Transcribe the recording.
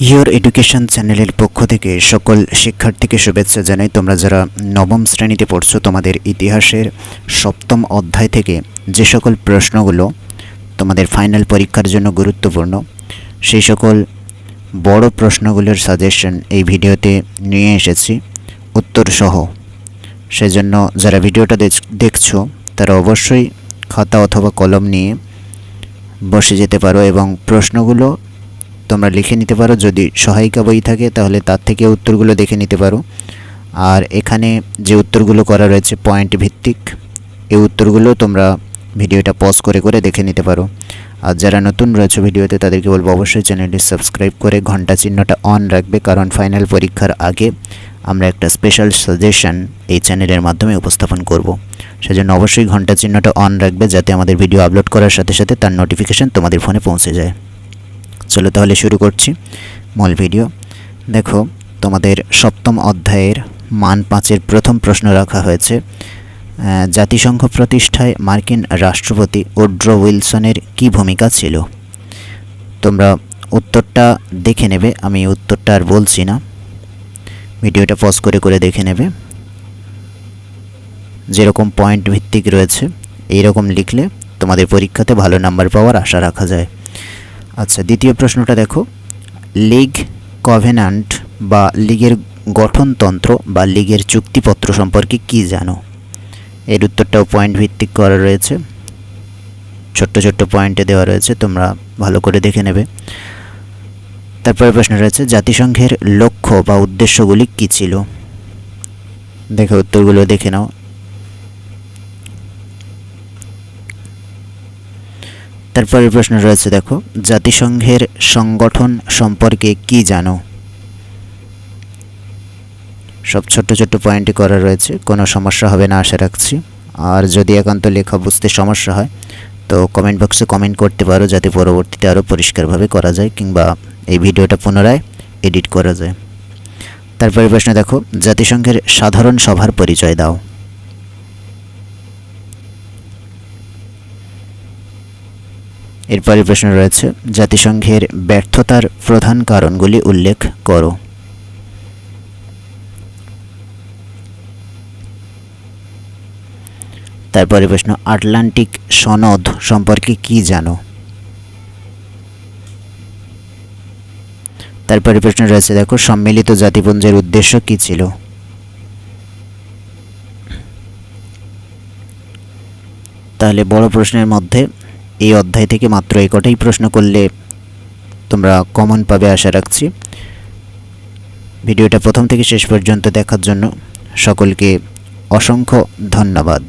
Your education চ্যানেলের পক্ষ থেকে সকল শিক্ষার্থীকে শুভেচ্ছা জানাই। তোমরা যারা নবম শ্রেণীতে পড়ছো, তোমাদের ইতিহাসের সপ্তম অধ্যায় থেকে যে সকল প্রশ্নগুলো তোমাদের ফাইনাল পরীক্ষার জন্য গুরুত্বপূর্ণ, সেই সকল বড় প্রশ্নগুলোর সাজেশন এই ভিডিওতে নিয়ে এসেছি। উত্তর সহ সেজন্য যারা ভিডিওটা দেখ- দেখছ, তারা অবশ্যই খাতা অথবা কলম নিয়ে বসে যেতে পারো এবং প্রশ্নগুলো তোমরা লিখে নিতে পারো। যদি সহায়িকা বই থাকে, তাহলে তার থেকে উত্তরগুলো দেখে নিতে পারো। আর এখানে যে উত্তরগুলো করা রয়েছে পয়েন্ট ভিত্তিক, এই উত্তরগুলো তোমরা ভিডিওটা পজ করে করে দেখে নিতে পারো। আর যারা নতুন রয়েছে ভিডিওতে, তাদেরকে বলব অবশ্যই চ্যানেলটি সাবস্ক্রাইব করে ঘণ্টা চিহ্নটা অন রাখবে, কারণ ফাইনাল পরীক্ষার আগে আমরা একটা স্পেশাল সাজেশন এই চ্যানেলের মাধ্যমে উপস্থাপন করব। সেজন্য অবশ্যই ঘণ্টা চিহ্নটা অন রাখবে, যাতে আমাদের ভিডিও আপলোড করার সাথে সাথে তার নোটিফিকেশন তোমাদের ফোনে পৌঁছে যায়। চলো তাহলে শুরু করছি মূল ভিডিও দেখো, তোমাদের সপ্তম অধ্যায়ের মান পাঁচের প্রথম প্রশ্ন রাখা হয়েছে। জাতিসংঘ প্রতিষ্ঠায় মার্কিন রাষ্ট্রপতি ওড্রো উইলসনের কী ভূমিকা ছিল? তোমরা উত্তরটা দেখে নেবে, আমি উত্তরটা আর বলছি না। ভিডিওটা পজ করে করে দেখে নেবে। যেরকম পয়েন্ট ভিত্তিক রয়েছে এই রকম লিখলে তোমাদের পরীক্ষাতে ভালো নাম্বার পাওয়ার আশা রাখা যায়। আচ্ছা দ্বিতীয় প্রশ্নটা দেখো। লিগ কভেনান্ট বা লিগের গঠনতন্ত্র বা লিগের চুক্তিপত্র সম্পর্কে কি জানো? এর উত্তরটাও পয়েন্ট ভিত্তিক করা রয়েছে। ছোট্ট ছোট্ট পয়েন্টে দেওয়া রয়েছে, তোমরা ভালো করে দেখে নেবে। তারপরে প্রশ্ন রয়েছে, জাতিসংঘের লক্ষ্য বা উদ্দেশ্যগুলি কী ছিল? দেখো, উত্তরগুলো দেখে নাও। তারপরের প্রশ্ন রয়েছে, দেখো, জাতিসংঘের সংগঠন সম্পর্কে কি জানো? সব ছোট্ট ছোট্ট পয়েন্টই করা রয়েছে, কোনো সমস্যা হবে না, আশা রাখছি। আর যদি একান্ত লেখা বুঝতে সমস্যা হয়, তো কমেন্ট বক্সে কমেন্ট করতে পারো, যাতে পরবর্তীতে আরও পরিষ্কারভাবে করা যায়, কিংবা এই ভিডিওটা পুনরায় এডিট করা যায়। তারপরে প্রশ্ন, দেখো, জাতিসংঘের সাধারণ সভার পরিচয় দাও। এরপরে প্রশ্ন রয়েছে, জাতিসংঘের ব্যর্থতার প্রধান কারণগুলি উল্লেখ করো। তারপরে প্রশ্ন, আটলান্টিক সনদ সম্পর্কে কি জানো? তারপরে প্রশ্ন রয়েছে, দেখো, সম্মিলিত জাতিপুঞ্জের উদ্দেশ্য কি ছিল? তাহলে বড় প্রশ্নের মধ্যে এই অধ্যায় থেকে মাত্র এই কটাই প্রশ্ন করলে তোমরা কমন পাবে আশা রাখছি। ভিডিওটা প্রথম থেকে শেষ পর্যন্ত দেখার জন্য সকলকে অসংখ্য ধন্যবাদ।